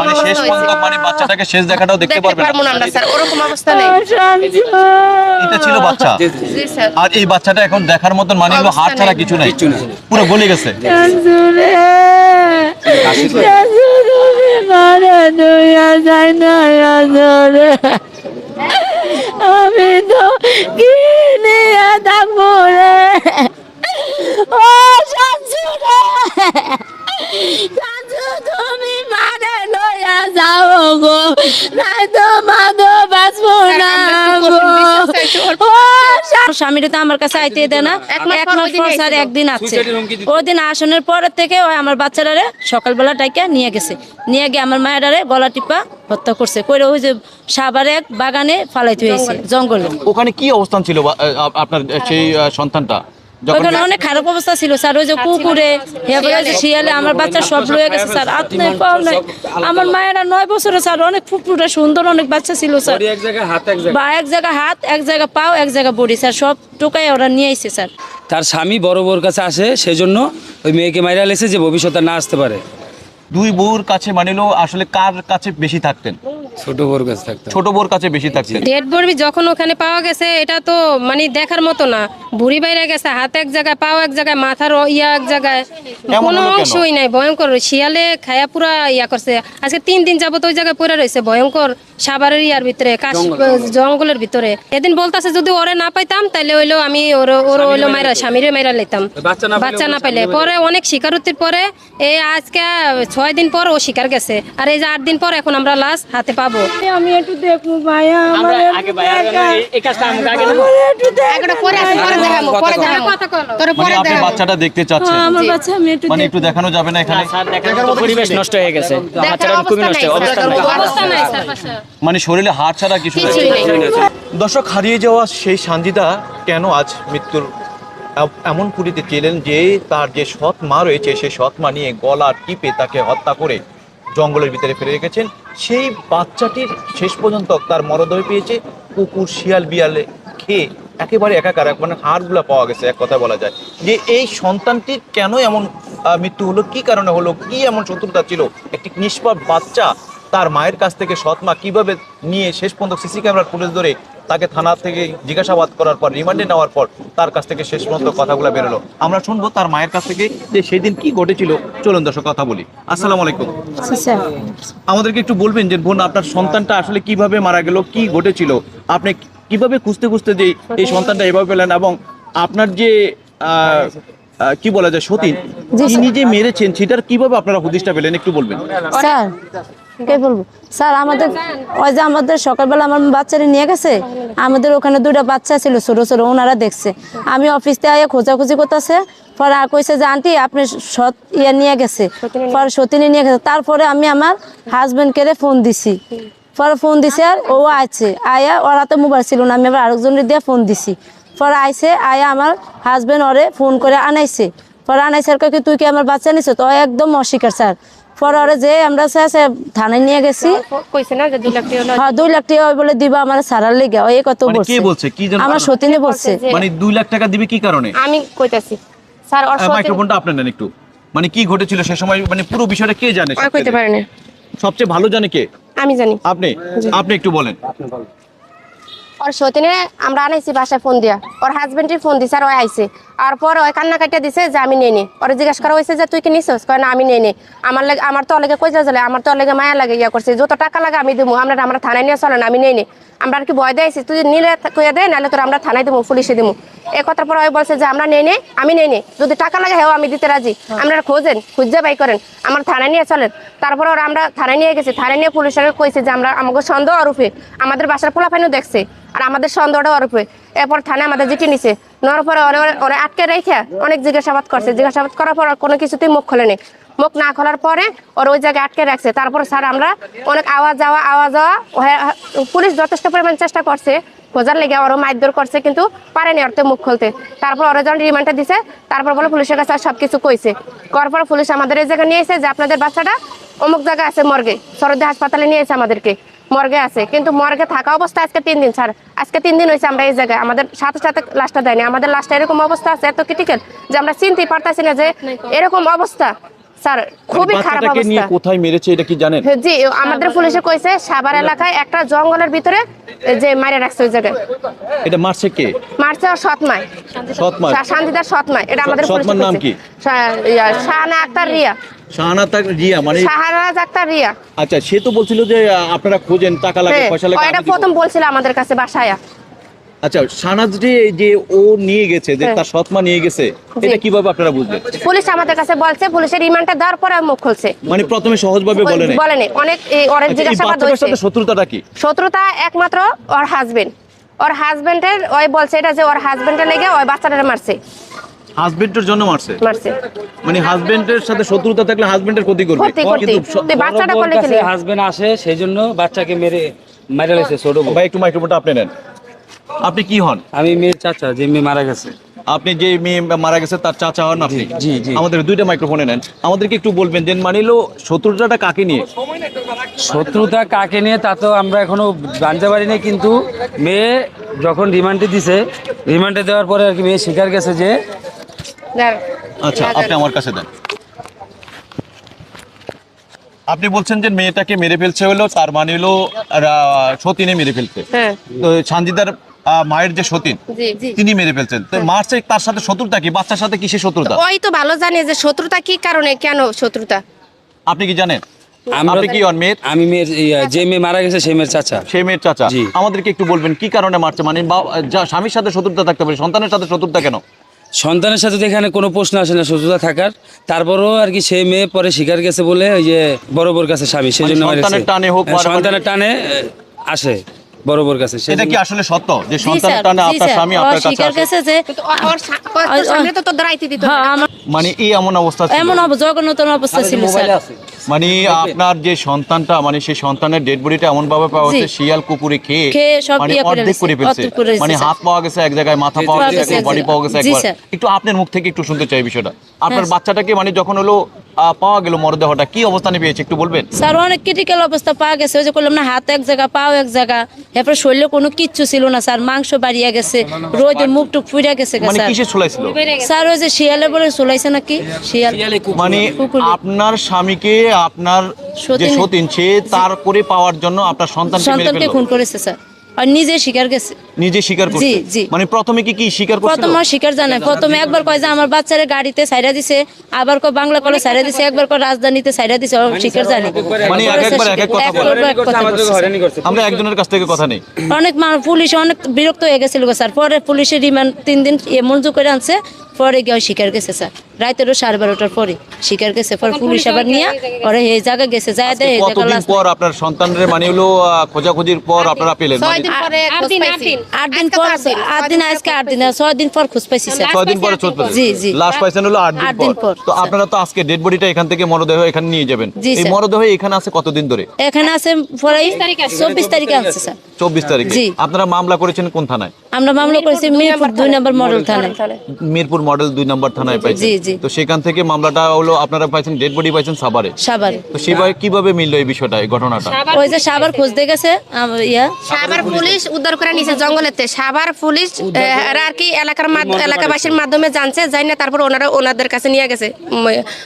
মানে শেষ পর্যন্ত মানে বাচ্চাটাকে শেষ দেখাটাও দেখতে পারবে না। না আমরা স্যার। ওরকম অবস্থা নেই। এটা ছিল বাচ্চা। আর এই বাচ্চাটা এখন দেখার মতন মানে হলো হাত ছাড়া কিছু নাই। পুরো গলে গেছে। আমি তো কি নিয়ে থাকব রে ও শাশুড়ে। যাও গো। নাই তো বাঁচবো না গো। ও তো আমার কাছে আইতে দেয় না। এক মাস পর ওই দিন স্যার একদিন আছে। ওই দিন আসনের পরের থেকে ওই আমার বাচ্চাটারে সকালবেলা টাইকা নিয়ে গেছে। নিয়ে গিয়ে আমার মায়েরারে গলা টিপা হত্যা করছে। কইরা ওই যে সাবার এক বাগানে ফালাইতে হয়েছে জঙ্গলে। ওখানে কি অবস্থান ছিল আপনার সেই সন্তানটা? যখন অনেক খারাপ অবস্থা ছিল স্যার। ওই যে কুকুরে এরপরে ওই যে শিয়ালে আমার বাচ্চা সব লয়ে গেছে স্যার। হাত পাও নাই। আমার মায়েরা নয় বছরে স্যার অনেক ফুটফুটে সুন্দর অনেক বাচ্চা ছিল স্যার। এক জায়গায় হাত এক জায়গায় বা এক জায়গা হাত এক জায়গা পাও এক জায়গা বডি স্যার। সব টোকাই ওরা নিয়ে আইছে স্যার। তার স্বামী বড় বউর কাছে আসে সেই জন্য ওই মেয়েকে মাইরা লেছে যে ভবিষ্যতে না আসতে পারে। দুই বউর কাছে মানে হলো আসলে কার কাছে বেশি থাকতেন? ছোট বউর কাছে থাকতে ছোট বউর কাছে বেশি থাকতেন ডেড বডি যখন ওখানে পাওয়া গেছে এটা তো মানে দেখার মতো না। বুড়ি বাইরে গেছে হাত এক জায়গায় পাও এক জায়গায় মাথার ইয়া এক জায়গায়। এমন কোনো হলো কেন? অংশই নাই ভয়ঙ্কর। শিয়ালে খায়া পুরা ইয়া করছে। আজকে তিন দিন যাবত ওই জায়গায় পড়ে রয়েছে ভয়ঙ্কর। সাভারের ইয়ার ভিতরে কাশ জঙ্গলের ভিতরে। এদিন বলতাছে যদি ওরে না পাইতাম তাহলে হইল আমি ওর ওর হইল মাইরা স্বামীরে মাইরা লইতাম। বাচ্চা না পাইলে পরে অনেক স্বীকারোক্তির পরে এই আজকে ছয় দিন পর ও শিকার গেছে। আর এই যে আট দিন পর এখন আমরা লাশ হাতে পাবো আমি একটু দেখব ভাইয়া আমার একটু মানে বাচ্চাটা দেখতে হ্যাঁ, মানে একটু দেখানো যাবে না এখানে? পরিবেশ নষ্ট হয়ে গেছে। মানে শরীরে হাড় ছাড়া কিছু দর্শক হারিয়ে যাওয়া সেই সানজিদা কেন আজ মৃত্যুর এমন পুরীতে ছিলেন যে তার যে সৎ মা রয়েছে সেই সৎ মা নিয়ে গলা টিপে তাকে হত্যা করে জঙ্গলের ভিতরে ফেলে রেখেছেন। সেই বাচ্চাটির শেষ পর্যন্ত তার মরদেহ পেয়েছে। কুকুর, শিয়াল বিয়ালে খেয়ে একেবারে একাকার মানে হাড়গুলো পাওয়া গেছে, এক কথা বলা যায়। যে এই সন্তানটির কেন এমন মৃত্যু হলো? কি কারণে হলো? কি এমন শত্রুতা ছিল? একটি নিষ্পাপ বাচ্চা তার মায়ের কাছ থেকে সৎ মা কীভাবে নিয়ে শেষ পর্যন্ত সিসি ক্যামেরার ফুটেজ ধরে তাকে থানা থেকে জিজ্ঞাসাবাদ করার পর, রিমান্ডে নেওয়ার পর তার কাছ থেকে শেষ পর্যন্ত কথাগুলো বেরোলো। আমরা শুনব তার মায়ের কাছ থেকে যে সেদিন কি ঘটেছিল চলুন দর্শক কথা বলি। আসসালামু আলাইকুম। স্যার। আমাদেরকে একটু বলবেন যে বোন আপনার সন্তানটা আসলে কীভাবে মারা গেল কি ঘটেছিল? আপনি কীভাবে খুঁজতে খুঁজতে যে এই সন্তানটা এভাবে পেলেন এবং আপনার যে কি বলা যায় সতীন তিনি যে মেরেছেন সেটার কীভাবে আপনারা হদিশটা পেলেন একটু বলবেন। স্যার কে বলব? স্যার, আমাদের ওই যে আমাদের সকালবেলা আমার বাচ্চারা নিয়ে গেছে, আমাদের ওখানে দুইটা বাচ্চা ছিল, ছোট ছোট, ওনারা দেখছে। আমি অফিস থেকে খোঁজাখুঁজি করতেছে, পরে আর কইছে যে, আন্টি, আপনি সৎ ইয়ে নিয়ে গেছে। পরে সতীনে নিয়ে গেছে। তারপরে আমি আমার হাজবেন্ডকে ফোন দিছি। পরে ফোন দিছে আর ও আছে আয়া ওরা তো মোবাইল ছিল না, আমি আবার আরেকজনের দিয়ে ফোন দিছি। পরে আইছে, আয়া আমার হাজবেন্ড ওরে ফোন করে আনাইছে। পরে আনাইছে আর কি, তুই কি আমার বাচ্চা নিছো? তো একদম অস্বীকার, স্যার। পরে যে আমরা স্যার স্যার থানায় নিয়ে গেছি। কইছে না যে দুই লাখ টাকা হ্যাঁ দুই লাখ টাকা বলে দিবা আমার সারার লেগে। ওই কত মানে বলছে কে বলছে? কি যেন- আমার সতীনে বলছে। মানে দুই লাখ টাকা দিবে কি কারণে? আমি কইতাছি। স্যার ওর সত্যি মাইক্রোফোনটা আপনার নেন একটু। মানে কি ঘটেছিল সে সময়? মানে পুরো বিষয়টা কে জানে কইতে পারে না সবচেয়ে ভালো জানে কে? আমি জানি। আপনি? আপনি একটু বলেন। ওর সতীনে আমরা আনাইছি বাসায় ফোন দিয়া। ওর হাজবেন্ডের ফোন দিছে আর ওই আইছে। আর পর ওই কান্না কাটিয়া দিছে যে আমি নেই ওর জিজ্ঞাসা করা হয়েছে যে, তুই কি নিছিস? কয়, না, আমি নেই নে। আমার লাগে, আমার তো অলেগে কই চলে আমার তো অলেগে মায়া লাগে, ইয়া করছে। যত টাকা লাগে আমি দিবো আমরা আমরা থানায় নিয়ে চলে না আমি নেই নে। আমরা আর কি ভয় দিয়েছি তুই নিলে কইয়া দে নাহলে তোর আমরা থানায় দেবো পুলিশে দেবো এ কথার পর ওই বলছে যে আমরা নেই নে আমি নেই নে যদি টাকা লাগে হ্যাঁ আমি দিতে রাজি। আমরা খোঁজেন খুঁজে বাই করেন। আমার থানায় নিয়ে চলেন। তারপর ওরা আমরা থানায় নিয়ে গেছি। থানায় নিয়ে পুলিশের কইছে যে আমরা আমাকে সন্দেহ অরূপে। আমাদের বাসার পোলাফাইনও দেখছে। আর আমাদের সন্দেহটা অরূপে। এরপর থানায় আমাদের জিটি নিছে। নেওয়ার পরে ওরা ওরা আটকে রেখে অনেক জিজ্ঞাসাবাদ করছে। জিজ্ঞাসাবাদ করার পর কোনো কিছুতেই মুখ খোলেনি। মুখ না খোলার পরে ওর ওই জায়গায় আটকে রাখছে। তারপরে স্যার আমরা অনেক আওয়াজ যাওয়া আওয়াজ যাওয়া পুলিশ যথেষ্ট পরিমাণ চেষ্টা করছে। খোঁজার লেগে ওরও মারধর করছে কিন্তু পারেনি তো মুখ খুলতে। তারপর ওরা যখন রিমান্ডে দিছে তারপর বলে পুলিশের কাছে সব কিছু কইছে। করার পর পুলিশ আমাদের এই জায়গায় নিয়ে এসে যে আপনাদের বাচ্চাটা অমুক জায়গায় আছে মর্গে সরদি হাসপাতালে নিয়ে এসে আমাদেরকে মর্গে আছে। কিন্তু মর্গে থাকা অবস্থা আজকে তিন দিন স্যার। আজকে তিন দিন হয়েছে আমরা এই জায়গায়। আমাদের সাথে সাথে লাশটা দেয়নি। আমাদের লাশটা এরকম অবস্থা আছে এত ক্রিটিক্যাল যে আমরা চিনতেই পারতাছি না যে এরকম অবস্থা। স্যার খুবই খারাপ বাচ্চাটাকে নিয়ে কোথায় মেরেছে এটা কি জানেন? জি আমাদের পুলিশে কইছে সাভার এলাকায় একটা জঙ্গলের ভিতরে যে মারে রাখছে ওই জায়গায়। এটা মারছে কে? মারছে ওর সৎ মায় সৎ মা শা- শান্তিদার সৎ এটা আমাদের সৎ নাম কি? শাহানা আক্তার রিয়া। শাহানা তাক রিয়া মানে শাহনাজ আক্তার রিয়া। আচ্ছা সে তো বলছিল যে আপনারা খোঁজেন টাকা লাগে হ্যাঁ, পয়সা লাগে এটা প্রথম বলছিল আমাদের কাছে বাসায় আচ্ছা শাহনাজ যে যে ও নিয়ে গেছে যে হ্যাঁ। তার সৎমা নিয়ে গেছে এটা কীভাবে আপনারা বুঝলেন? পুলিশ আমাদের কাছে বলছে পুলিশের রিমান্ডটা দেওয়ার পরে মুখ খুলছে। মানে প্রথমে সহজভাবে বলে নাই? বলেনি অনেক এই অনেক আচ্ছা, জিজ্ঞাসাবাদ হয়েছে। সাথে শত্রুতাটা কি? শত্রুতা একমাত্র ওর হাজবেন্ড ওর হাজবেন্ডের ওই বলছে এটা যে ওর হাজবেন্ডের লেগে ওই বাচ্চাটারে মারছে। হাজবেন্ডের জন্য মারছে? মারছে। মানে হাজবেন্ডের সাথে শত্রুতা থাকলে হাজবেন্ডের ক্ষতি করবে। কিন্তু বাচ্চাটা করলে হাজবেন্ড আসে সেই জন্য বাচ্চাকে মেরে মারা লেছে ছোট। ভাই একটু মাইক্রোফোনটা আপনি নেন। আপনি কি হন? আমি মেয়ের চাচা যে মেয়ে মারা গেছে। আপনি যে মেয়ে মারা গেছে তার চাচা হন আপনি? জি, জি। আমাদের দুইটা মাইক্রোফোনে নেন। আমাদেরকে একটু বলবেন যে মানিলো শত্রুতাটা কাকে নিয়ে? শত্রুতা কাকে নিয়ে তা তো আমরা এখনও জানতে পারিনি কিন্তু মেয়ে যখন রিমান্ডে দিছে রিমান্ডে দেওয়ার পরে আর কি মেয়ে স্বীকার গেছে যে আচ্ছা আপনি আমার কাছে দেন। আপনি বলছেন যে মেয়েটাকে মেরে ফেলছে হলো তার মানে হলো সতীনে মেরে ফেলছে। হ্যাঁ। তো সানজিদার মায়ের যে সতীন তিনি মেরে ফেলছেন। তো মারছে তার সাথে শত্রুতা কি? বাচ্চার সাথে কিসের শত্রুতা? ওই তো ভালো জানে যে শত্রুতা কি কারণে কেন শত্রুতা? আপনি কি জানেন? আপনি কি হন মেয়ের আমি মেয়ের যে মেয়ে মারা গেছে সেই মেয়ের চাচা। সেই মেয়ের চাচা। আমাদেরকে একটু বলবেন কি কারণে মারছে? মানে স্বামীর সাথে শত্রুতা থাকতে পারে সন্তানের সাথে শত্রুতা কেন? সন্তানের সাথে তো এখানে কোনো প্রশ্ন আসে না শত্রুতা থাকার তারপরও আর কি সেই মেয়ে পরে স্বীকার গেছে বলে ওই যে বড় বোর কাছে স্বামী সেই মানে জন্য সন্তানের টানে হোক, হ্যাঁ, সন্তানের টানে আসে। বড় কাছে। কি আসলে সত্য? যে জি সন্তানের টানে আপনার স্বামী আপনার কাছে আসে? গেছে যে সামনে তো দাঁড়াইতে দিত। হ্যাঁ মানে এই এমন অবস্থা ছিল? এমন জঘন্যতম অবস্থা ছিল স্যার। মানে আপনার যে সন্তানটা মানে সেই সন্তানের ডেড বডিটা এমন ভাবে পাওয়া। হচ্ছে শিয়াল কুকুরে খেয়ে মানে ইয়ে করে অর্ধেক করে ফেলছে মানে হাত পাওয়া গেছে এক জায়গায় মাথা পাওয়া গেছে গেছে বডি পাওয়া গেছে একবার একটু আপনার মুখ থেকে একটু শুনতে চাই বিষয়টা। আপনার হ্যাঁ। বাচ্চাটাকে মানে যখন হলো পাওয়া গেল মরদেহটা। কি অবস্থানে পেয়েছে একটু বলবেন। স্যার অনেক ক্রিটিক্যাল অবস্থা পাওয়া গেছে। ওই যে করলাম না হাত এক জায়গা পাও এক জায়গা। এরপর শরীরে কোনো কিচ্ছু ছিল না স্যার। মাংস বাড়িয়ে গেছে রোদে মুখ টুক ফুইরা গেছে মানে স্যার। কিসে ছোলাইছিল স্যার ওই যে শিয়ালে বলে চলাইছে নাকি? শিয়াল। মানে আপনার স্বামীকে আপনার যে সতীন- সতীন সে তার করে পাওয়ার জন্য আপনার সন্তানকে সন্তানকে খুন করেছে স্যার। আর নিজে স্বীকার গেছে। নিজে স্বীকার করছে? জি, জি। মানে প্রথমে কি কি স্বীকার করছিল? প্রথম স্বীকার জানায় প্রথমে একবার কয় যে আমার বাচ্চারে গাড়িতে সাইরা দিছে আবার কয় বাংলা কলে সাইরা দিছে একবার কয় রাজধানীতে সাইরা দিছে ও স্বীকার জানে মানে এক একবার এক এক কথা বলে। আমরা একজনের কাছ থেকে কথা নেই। অনেক মানুষ পুলিশ অনেক বিরক্ত হয়ে গেছিল গো স্যার। পরে পুলিশের রিমান্ড তিন দিন এ মঞ্জুর করে আনছে পরে গিয়ে স্বীকার গেছে স্যার। রাতেরও সাড়ে বারোটার পরে স্বীকার গেছে পরে পুলিশ আবার নিয়ে পরে এই জায়গায় গেছে যায় দেয় এই জায়গা কতদিন পর আপনার সন্তানের মানে হলো খোঁজাখুঁজির পর আপনারা পেলেন? ছয় দিন পরে আট দিন, পাইছি। পর আট দিন। আজকে আট দিন ছয় দিন পর খোঁজ পাইছি স্যার। ছয় দিন পরে জি, জি। লাশ পাইছেন হলো আট দিন পর। তো আপনারা তো আজকে ডেড বডিটা এখান থেকে মরদেহ এখানে নিয়ে যাবেন। এই মরদেহ এখানে আছে কতদিন ধরে? এখানে আছে পরে চব্বিশ তারিখে আনছে স্যার। চব্বিশ তারিখে। জি। আপনারা মামলা করেছেন কোন থানায়? আমরা মামলা করেছি মিরপুর দুই নম্বর মডেল থানায়। মিরপুর মডেল দুই নম্বর থানায় জি। তো সেখান থেকে মামলাটা হলো আপনারা পাইছেন ডেড বডি পাইছেন সাভারে। সাভারে। তো সেভাবে কীভাবে মিললো এই বিষয়টা এই ঘটনাটা? ওই যে সাভার খুঁজতে গেছে আম- ইয়া। সাভার পুলিশ উদ্ধার করে নিছে জঙ্গলেতে। সাভার পুলিশ আহ, এরা আর কি এলাকার এলাকাবাসীর মাধ্যমে জানছে যাই না তারপর ওনারা ওনাদের কাছে নিয়ে গেছে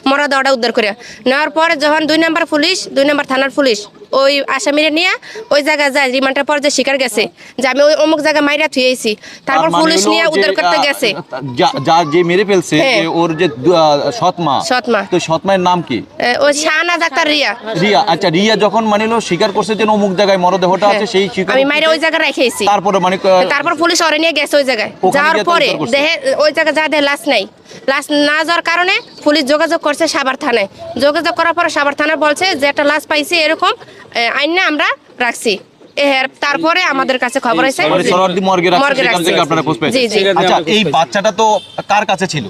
মরাদাওয়াটা উদ্ধার করে নেওয়ার পরে যখন দুই নাম্বার পুলিশ দুই নাম্বার থানার পুলিশ ওই আসামিরে নিয়ে ওই জায়গায় যায় রিমান্ডের পর যে শিকার গেছে যে আমি ওই অমুক জায়গায় মাইরা থুয়েছি তারপর মানে পুলিশ নিয়ে উদ্ধার করতে গেছে। যা- যা- মেরে ফেলছে হ্যাঁ। ওর যে দু- আহ, সৎ মা সৎ মা। তো সৎ মায়ের নাম কি? ওই শাহানা ডাক্তার রিয়া। রিয়া আচ্ছা রিয়া যখন মানে স্বীকার করছে যে অমুক জায়গায় মরদেহটা আছে সেই স্বীকার হ্যাঁ। আমি মাইরা ওই জায়গায় রেখেছি তারপরে মানে তারপর পুলিশ ওরে নিয়ে গেছে ওই জায়গায়। যাওয়ার পরে দেহে ওই জায়গায় যা দেহে লাশ নাই। লাশ না যাওয়ার কারণে পুলিশ যোগাযোগ করছে সাবার থানায়। যোগাযোগ করার পরে সাবার থানায় বলছে যে একটা লাশ পাইছি এরকম আইন না আমরা রাখছি। এর তারপরে আমাদের কাছে খবর আছে মর্গে রাখছে মর্গে সেখান রাখছে। থেকে আপনারা খোঁজ পেয়েছেন। জি জি। আচ্ছা এই বাচ্চাটা তো কার কাছে ছিল?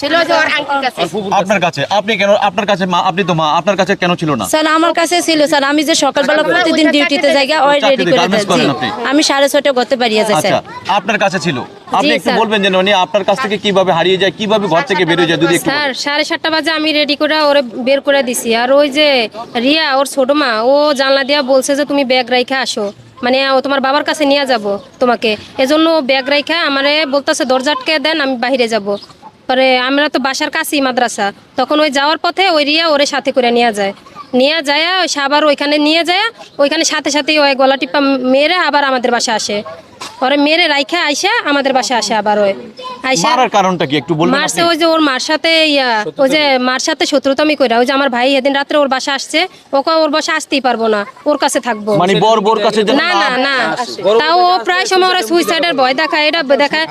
ছিল যে ওর আঙ্কেল কাছে। আপনার কাছে? আপনি কেন আপনার কাছে মা আপনি তো মা আপনার কাছে কেন ছিল না? স্যার আমার কাছে ছিল স্যার আমি যে সকালবেলা প্রতিদিন ডিউটিতে যাই ওই রেডি করে? আমি সাড়ে করতে পারিয়ে যাই আচ্ছা স্যার। আপনার কাছে ছিল? আপনি একটু বলবেন যে উনি আপনার কাছ থেকে কীভাবে হারিয়ে যায় কীভাবে ঘর থেকে বেরিয়ে যায় যদি একটু স্যার সাড়ে সাতটা বাজে আমি রেডি করে ওরে বের করে দিছি। আর ওই যে রিয়া ওর ছোট মা ও জানলা দিয়া বলছে যে তুমি ব্যাগ রাইখা আসো। মানে ও তোমার বাবার কাছে নিয়ে যাব তোমাকে। এজন্য ও ব্যাগ রাইখা আমারে বলতেছে দরজা আটকে দেন আমি বাইরে যাব। পরে আমরা তো বাসার কাছেই মাদ্রাসা, তখন ওই যাওয়ার পথে ওই রিয়া ওরে সাথে করে নিয়ে যায়। নিয়ে যায় ওই সাবার ওইখানে নিয়ে যায় ওইখানে সাথে সাথে ওই গলা টিপা মেরে আবার আমাদের বাসা আসে। পরে মেরে রাইখা আইসা আমাদের বাসা আসে আবার ওই। আইসা মারার কারণটা কি একটু বলবেন মারছে ওই যে ওর মার সাথে ইয়া ওই যে মার সাথে শত্রুতামি কইরা ওই যে আমার ভাই এদিন রাত্রে ওর বাসা আসছে ওকে ওর বাসা আসতেই পারব না ওর কাছে থাকব। মানে বর বোর কাছে না না না তাও ও প্রায় সময় ওরা সুইসাইডের ভয় দেখায় এটা দেখায়।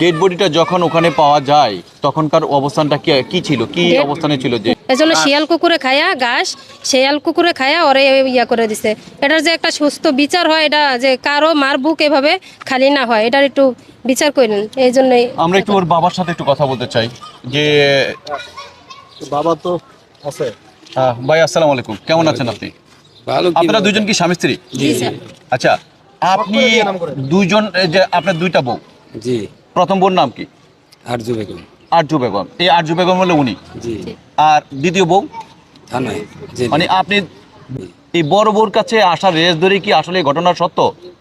ডেড বডিটা যখন ওখানে পাওয়া যায় তখনকার অবস্থানটা কি কি ছিল? কি অবস্থানে ছিল যে এজন্য শিয়াল কুকুরে খায়া ঘাস শিয়াল কুকুরে খায়া ওরে ইয়া করে দিছে। এটার যে একটা সুস্থ বিচার হয় এটা যে কারও মার বুক এভাবে খালি না হয় এটার একটু বিচার করেন এই জন্যই। আমরা একটু ওর বাবার সাথে একটু কথা বলতে চাই যে বাবা তো আছে। আহ, ভাই আসসালামু আলাইকুম কেমন আছেন আপনি? ভালো কি আপনারা দুজন কি স্বামী স্ত্রী? আচ্ছা আপনি দুইজন এই যে আপনার দুইটা বউ জি। প্রথম বোন নাম কি? আরজু বেগম। আরজু বেগম। এই আরজু বেগম হলো উনি। জি। আর দ্বিতীয় বউ? মানে আপনি এই বড় বউর কাছে আসার রেস ধরে কি আসলে ঘটনা সত্য?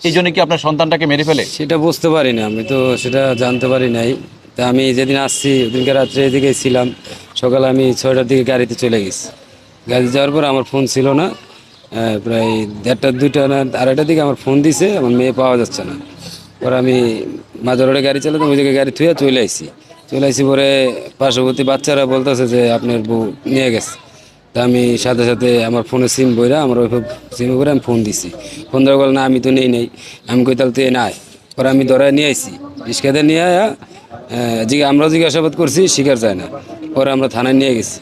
এই জন্য কি আপনার সন্তানটাকে মেরে ফেলে? সেটা বুঝতে পারি না। আমি তো সেটা জানতে পারি নাই। তা আমি যেদিন আসছি ওদিনকে রাত্রে এদিকে ছিলাম। সকালে আমি ছয়টার দিকে গাড়িতে চলে গেছি। গাড়িতে যাওয়ার পর আমার ফোন ছিল না। প্রায় দেড়টা দুইটা না আড়াইটার দিকে আমার ফোন দিছে। আমার মেয়ে পাওয়া যাচ্ছে না। পরে আমি মাঝে রোডে গাড়ি চালাতাম ওই জায়গায় গাড়ি থুয়ে চলে আইসি চলে আইসি পরে পার্শ্ববর্তী বাচ্চারা বলতেছে যে আপনার বউ নিয়ে গেছে। তা আমি সাথে সাথে আমার ফোনে সিম বইরা আমার ওই সিম করে আমি ফোন দিছি। ফোন ধরে বলে না আমি তো নেই নেই। আমি কই, তাহলে তুই নাই পরে আমি ধরে নিয়ে আইছি। রিক্সাতে নিয়ে আয়া জিজ্ঞা আমরাও জিজ্ঞাসাবাদ করছি, শিকার যায় না। পরে আমরা থানায় নিয়ে গেছি।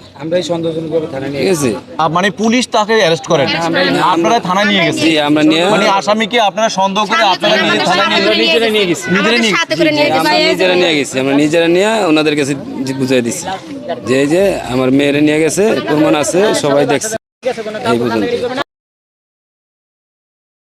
থানায় নিয়ে মানে পুলিশ তাকে অ্যারেস্ট করেন আপনারা থানায় নিয়ে গেছেন? জি আমরা নিয়ে মানে আসামিকে আপনারা সন্দেহ করে আপনারা নিয়ে থানায় নিয়ে যান। নিজেরা নিয়ে গেছি। নিজেরা নিয়ে সাথে করে নিয়ে আমরা নিজেরা নিয়ে গেছি। আমরা নিজেরা নিয়ে ওনাদের কাছে বুঝাই দিছি। যে এই যে আমার মেয়েরা নিয়ে গেছে প্রমাণ আছে সবাই দেখছে। এই পর্যন্ত